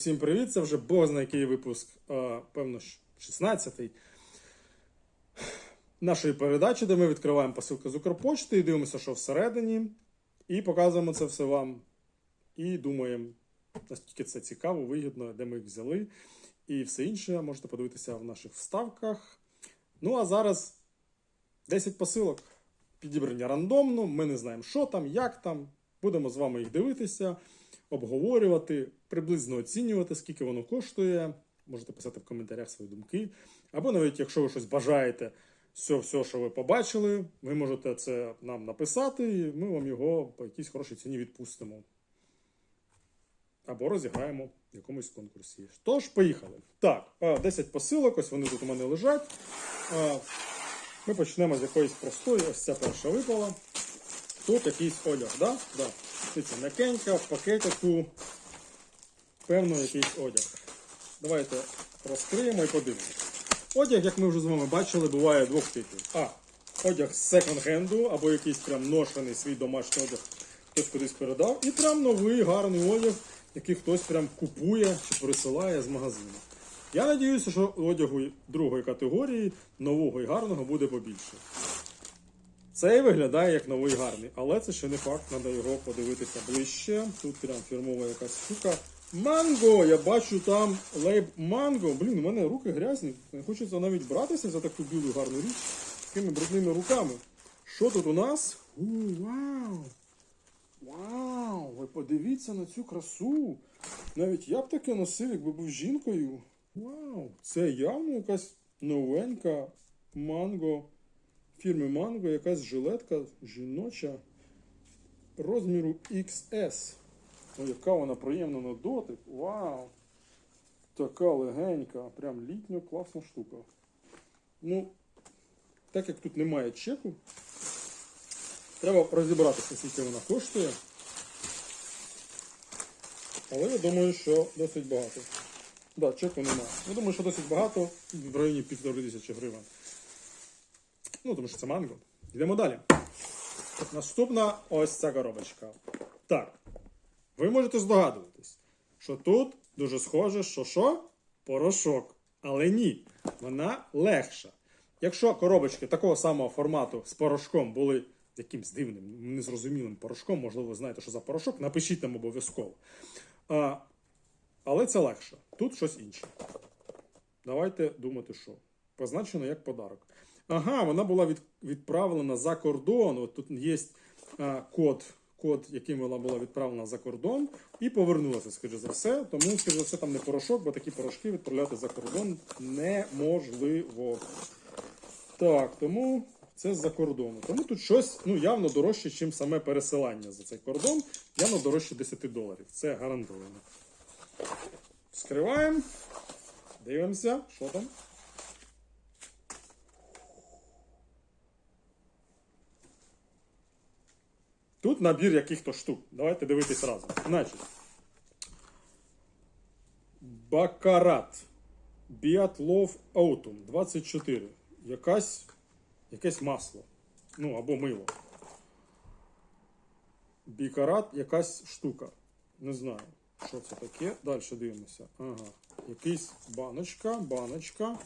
Всім привіт! Це вже Бог знає який випуск, е, певно, 16-й нашої передачі, де ми відкриваємо посилки з Укрпочти і дивимося, що всередині, і показуємо це все вам. І думаємо, наскільки це цікаво, вигідно, де ми їх взяли. І все інше можете подивитися в наших вставках. Ну а зараз 10 посилок. Підібрані рандомно, ми не знаємо, що там, як там. Будемо з вами їх дивитися, обговорювати, приблизно оцінювати, скільки воно коштує. Можете писати в коментарях свої думки. Або навіть, якщо ви щось бажаєте, все, все, що ви побачили, ви можете це нам написати, і ми вам його по якійсь хорошій ціні відпустимо. Або розіграємо в якомусь конкурсі. Тож, поїхали. Так, 10 посилок, ось вони тут у мене лежать. Ми почнемо з якоїсь простої, ось ця перша випала. Тут якийсь одяг, да? Да. Дивіться, м'якенька, в пакетику. Певно, якийсь одяг. Давайте розкриємо і подивимося. Одяг, як ми вже з вами бачили, буває двох типів. А. Одяг з секонд-хенду, або якийсь прям ношений свій домашній одяг, хтось кудись передав. І прям новий гарний одяг, який хтось прям купує чи присилає з магазину. Я надіюся, що одягу другої категорії, нового і гарного, буде побільше. Цей виглядає як новий гарний, але це ще не факт, треба його подивитися ближче. Тут прям фірмова якась штука. Манго! Я бачу там лейб манго. Блін, у мене руки грязні. Не хочеться навіть братися за таку білу гарну річ такими брудними руками. Що тут у нас? У, вау! Вау! Ви подивіться на цю красу. Навіть я б таке носив, якби був жінкою. Вау! Це явно якась новенька манго фірми Mango якась жилетка жіноча розміру XS. О, яка вона приємна на дотик. Вау! Така легенька, прям літня класна штука. Ну, так як тут немає чеку, треба розібратися, скільки вона коштує. Але я думаю, що досить багато. Да, чеку немає. Я думаю, що досить багато в районі півтори тисячі гривень. Ну, тому що це манго. Йдемо далі. Наступна ось ця коробочка. Так. Ви можете здогадуватись, що тут дуже схоже, що що? Порошок. Але ні, вона легша. Якщо коробочки такого самого формату з порошком були якимсь дивним, незрозумілим порошком, можливо, ви знаєте, що за порошок, напишіть нам обов'язково. А, але це легше. Тут щось інше. Давайте думати, що. Позначено як подарок. Ага, вона була від, відправлена за кордон. От тут є а, код, код, яким вона була відправлена за кордон, і повернулася, скажімо за все. Тому, скажімо за все, там не порошок, бо такі порошки відправляти за кордон неможливо. Так, тому це з-за кордону. Тому тут щось ну, явно дорожче, ніж саме пересилання за цей кордон. Явно дорожче 10 доларів. Це гарантовано. Вскриваємо. Дивимося, що там. Тут набір яких-то штук. Давайте дивитись разом. Значить. Бакарат. Біатлов Autumn 24. Якась, якесь масло. Ну, або мило. Бікарат якась штука. Не знаю, що це таке. Далі дивимося. Ага. Якийсь баночка, баночка.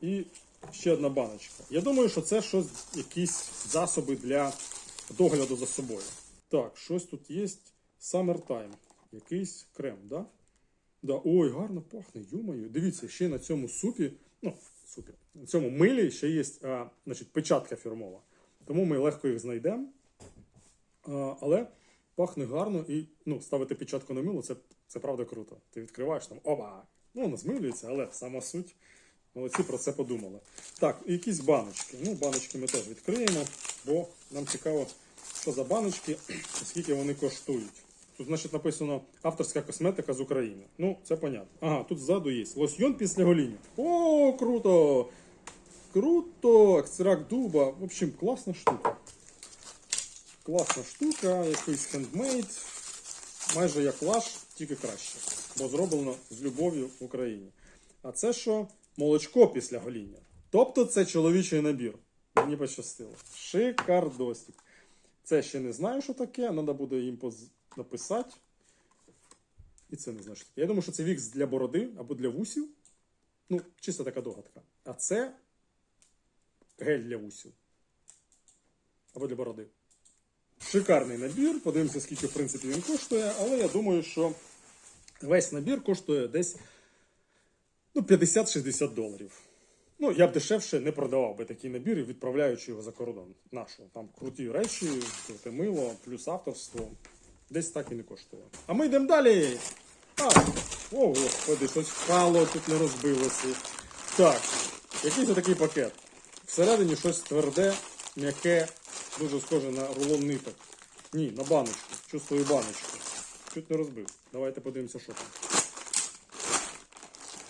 І ще одна баночка. Я думаю, що це щось, якісь засоби для догляду за собою. Так, щось тут є. Summertime. Якийсь крем, да? Да. Ой, гарно пахне, юмою. Дивіться, ще на цьому супі, ну, супі, на цьому милі ще є а, значить, печатка фірмова. Тому ми легко їх знайдемо. Але пахне гарно і ну, ставити печатку на мило, це, це правда круто. Ти відкриваєш там, оба! Ну, воно змилюється, але сама суть. Молодці про це подумали. Так, якісь баночки. Ну, баночки ми теж відкриємо, бо нам цікаво, що за баночки, і скільки вони коштують. Тут, значить, написано авторська косметика з України. Ну, це понятно. Ага, тут ззаду є лосьйон після гоління. О, круто! Круто! Екстракт дуба. В общем, класна штука. Класна штука, якийсь хендмейд. Майже як лаш, тільки краще. Бо зроблено з любов'ю в Україні. А це що? Молочко після гоління. Тобто це чоловічий набір. Мені пощастило. Шикардосик. Це ще не знаю, що таке. Треба буде їм поз- написати. І це не знаю, що таке. Я думаю, що це вікс для бороди або для вусів. Ну, чисто така догадка. А це гель для вусів. Або для бороди. Шикарний набір. Подивимося, скільки, в принципі, він коштує. Але я думаю, що весь набір коштує десь ну, 50-60 доларів. Ну, я б дешевше не продавав би такий набір, відправляючи його за кордон. Нашого. Там круті речі, круте мило, плюс авторство. Десь так і не коштує. А ми йдемо далі. А, о, господи, щось впало, тут не розбилося. Так, якийсь такий пакет. Всередині щось тверде, м'яке, дуже схоже на рулон ниток. Ні, на баночку. Чувствую баночку. Чуть не розбив. Давайте подивимося, що там.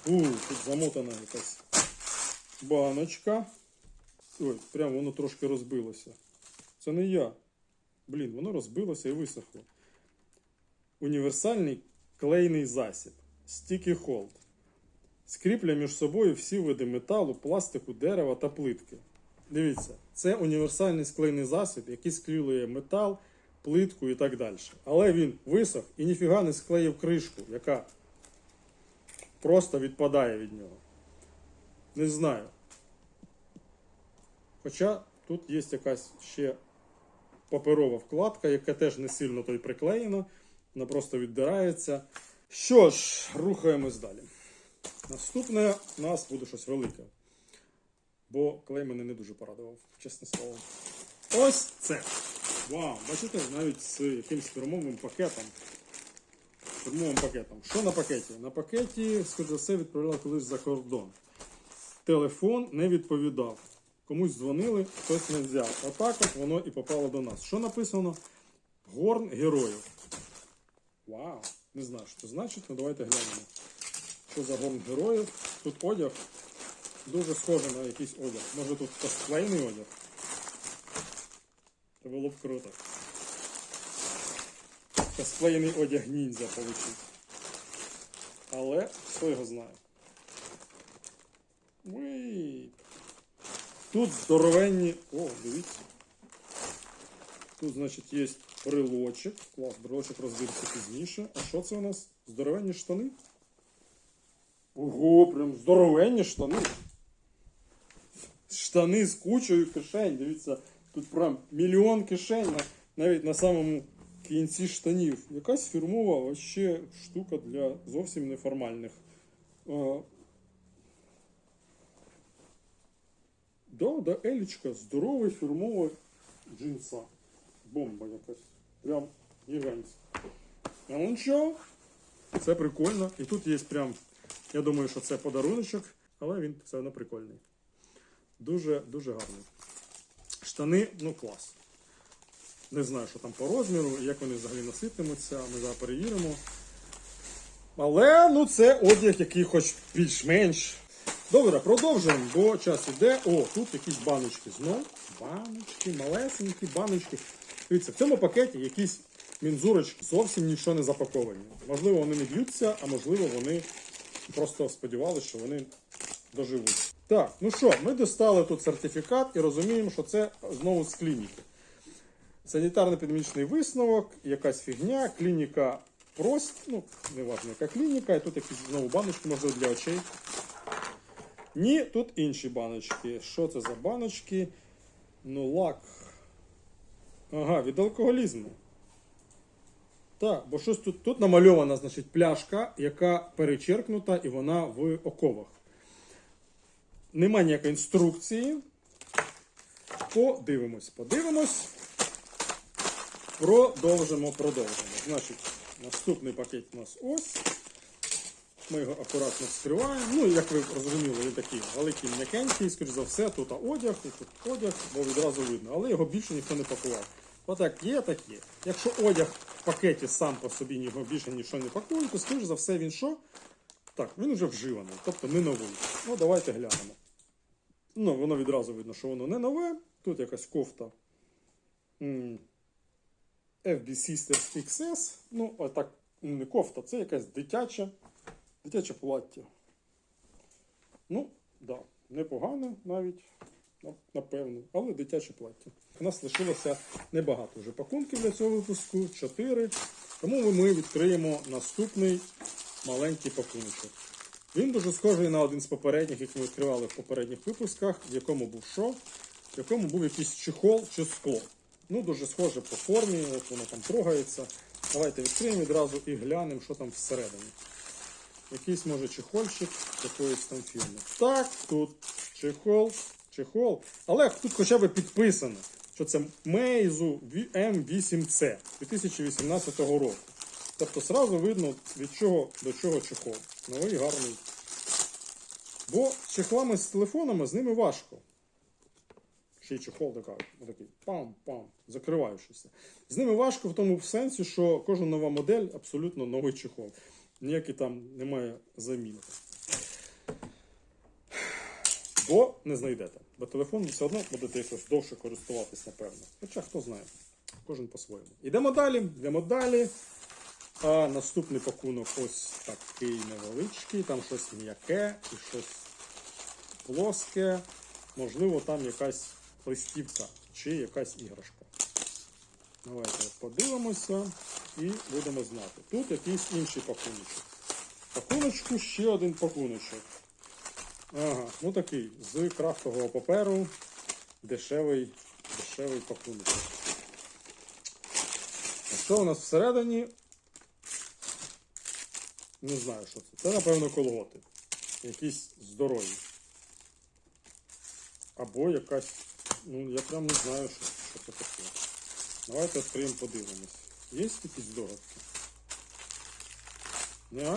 У, тут замотана якась баночка. Ой, прям воно трошки розбилося. Це не я. Блін, воно розбилося і висохло. Універсальний клейний засіб. Sticky Hold. Скріплює між собою всі види металу, пластику, дерева та плитки. Дивіться, це універсальний склейний засіб, який склює метал, плитку і так далі. Але він висох і ніфіга не склеїв кришку, яка просто відпадає від нього. Не знаю. Хоча тут є якась ще паперова вкладка, яка теж не сильно то приклеєна, вона просто віддирається. Що ж, рухаємось далі. Наступне у нас буде щось велике. Бо клей мене не дуже порадував, чесне слово. Ось це. Вау, бачите, навіть з якимсь фірмовим пакетом. Фірмовим пакетом. Що на пакеті? На пакеті, скоріше все, відправляли колись за кордон. Телефон не відповідав. Комусь дзвонили, хтось не взяв. Отак от воно і попало до нас. Що написано? Горн героїв. Вау! Не знаю, що це значить, але давайте глянемо. Що за горн героїв? Тут одяг дуже схожий на якийсь одяг. Може тут косплейний одяг? Це було б круто. Косплейний одяг ніндзя получить. Але хто його знає? Уй. Тут здоровенні. О, дивіться. Тут, значить, є брелочок. Клас, брелочок розбереться пізніше. А що це у нас? Здоровенні штани? Ого, прям здоровенні штани. Штани з кучою кишень. Дивіться, тут прям мільйон кишень на- навіть на самому кінці штанів. Якась фірмова вообще штука для зовсім неформальних. Да, да, Елічка, здоровий фірмовий джинса. Бомба якась. Прям гігантська. А ну що? Це прикольно. І тут є прям, я думаю, що це подаруночок, але він все одно прикольний. Дуже, дуже гарний. Штани, ну клас. Не знаю, що там по розміру, як вони взагалі носитимуться, ми зараз перевіримо. Але ну це одяг, який хоч більш-менш. Добре, продовжуємо, бо час іде. О, тут якісь баночки знов. Баночки, малесенькі баночки. Дивіться, в цьому пакеті якісь мінзурочки зовсім нічого не запаковані. Можливо, вони не б'ються, а можливо, вони просто сподівалися, що вони доживуть. Так, ну що, ми достали тут сертифікат і розуміємо, що це знову з клініки. Санітарно-епідемічний висновок, якась фігня, клініка прост, ну, неважно, яка клініка, і тут якісь знову баночки, можливо, для очей. Ні, тут інші баночки. Що це за баночки? Ну, лак. Ага, від алкоголізму. Так, бо щось тут, тут намальована, значить, пляшка, яка перечеркнута і вона в оковах. Нема ніякої інструкції. Подивимось, подивимось. Продовжимо, продовжимо. Значить, наступний пакет у нас ось. Ми його акуратно вскриваємо. Ну, як ви розуміли, він такий великий м'якенький, скоріш за все, тут одяг, і тут одяг, бо відразу видно. Але його більше ніхто не пакував. Отак є, так є. Якщо одяг в пакеті сам по собі його більше нічого не пакує, то скоріш за все він що? Так, він вже вживаний, тобто не новий. Ну, давайте глянемо. Ну, воно відразу видно, що воно не нове. Тут якась кофта. FB Sisters XS. Ну, отак, ну, не кофта, це якась дитяча, дитяче плаття. Ну, да, непогане навіть. Ну, Напевно, але дитяче плаття. У нас лишилося небагато вже пакунків для цього випуску, 4. Тому ми відкриємо наступний маленький пакуночок. Він дуже схожий на один з попередніх, який ми відкривали в попередніх випусках, в якому був що? В якому був якийсь чехол чи скло. Ну, дуже схоже по формі, от воно там трогається. Давайте відкриємо відразу і глянемо, що там всередині. Якийсь може чехольчик якоїсь там фірми. Так, тут чехол, чехол. Але тут хоча б підписано, що це Meizu M8C 2018 року. Тобто сразу видно, від чого до чого чехол. Новий гарний. Бо чехлами з телефонами з ними важко. Ще й чехол такий пам-пам, закриваючийся. З ними важко в тому сенсі, що кожна нова модель абсолютно новий чехол. Ніякий там немає заміни. Бо не знайдете. Бо телефон все одно будете якось довше користуватись, напевно. Хоча хто знає, кожен по-своєму. Йдемо далі, йдемо далі. А наступний пакунок ось такий невеличкий, там щось м'яке і щось плоске. Можливо, там якась листівка чи якась іграшка. Давайте подивимося і будемо знати. Тут якийсь інший пакуночок. Пакуночку ще один пакуночок. Ага, ну такий з крафтового паперу. Дешевий, дешевий пакуночок. А що у нас всередині? Не знаю, що це. Це, напевно, колготи. Якісь здорові. Або якась. Ну, я прям не знаю, що. Давайте відкриємо, подивимось. Є якісь здогадки? Ні?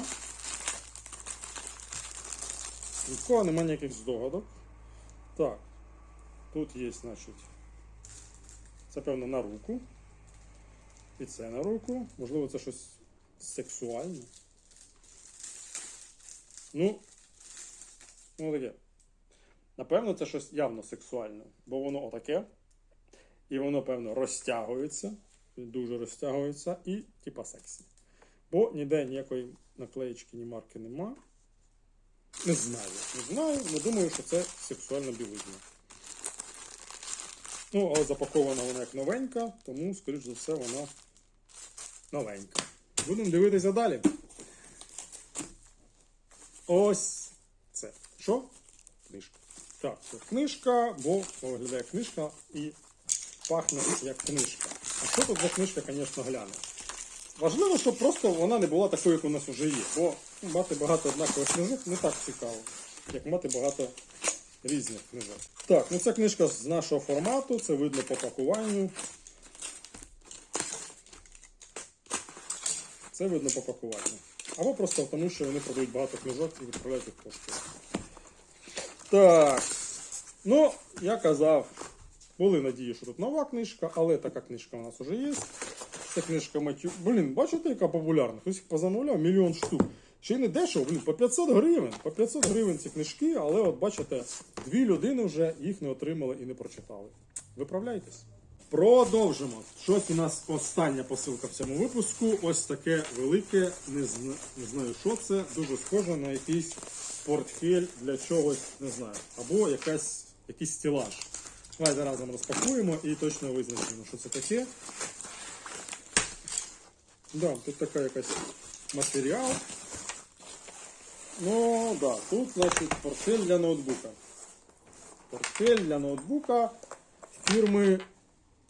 Нікого немає ніяких здогадок. Так. Тут є, значить. Це, певно, на руку. І це на руку. Можливо, це щось сексуальне. Ну, ну таке. Напевно, це щось явно сексуальне, бо воно отаке. І воно, певно, розтягується. Дуже розтягується і типа сексі. Бо ніде ніякої наклеїчки, ні марки нема. Не знаю. Не знаю, не думаю, що це сексуальна білизна. Ну, але запакована вона як новенька, тому, скоріш за все, вона новенька. Будемо дивитися далі. Ось це. Що? Книжка. Так, це книжка, бо виглядає книжка і пахне як книжка. А що тут за книжка, звісно, гляне. Важливо, щоб просто вона не була такою, як у нас вже є. Бо мати багато однакових книжок не так цікаво, як мати багато різних книжок. Так, ну ця книжка з нашого формату, це видно по пакуванню. Це видно по пакуванню. Або просто тому, що вони продають багато книжок і відправляють їх поштою. Так. Ну, я казав, були надії, що тут нова книжка, але така книжка у нас вже є. Це книжка Матю. Блін, бачите, яка популярна? Хтось їх позамовляв мільйон штук. Ще й не дешево, блін, по 500 гривень. По 500 гривень ці книжки, але от бачите, дві людини вже їх не отримали і не прочитали. Виправляйтесь. Продовжимо. Щось у нас остання посилка в цьому випуску. Ось таке велике, не, зна... не знаю, що це. Дуже схоже на якийсь портфель для чогось, не знаю. Або якась, якийсь стелаж. Давайте разом розпакуємо і точно визначимо, що це таке. Да, тут така якась матеріал. Ну, да, тут, значить, портфель для ноутбука. Портфель для ноутбука фірми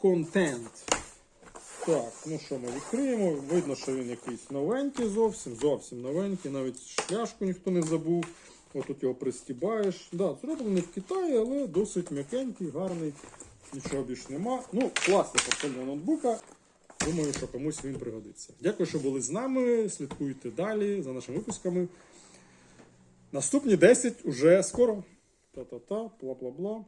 Content. Так, ну що ми відкриємо? Видно, що він якийсь новенький зовсім, зовсім новенький, навіть шляшку ніхто не забув. Ось тут його пристібаєш. Да, зроблений в Китаї, але досить м'якенький, гарний, нічого більш нема. Ну, класна портфельна ноутбука. Думаю, що комусь він пригодиться. Дякую, що були з нами. Слідкуйте далі за нашими випусками. Наступні 10 уже скоро. Та-та-та, бла-бла-бла.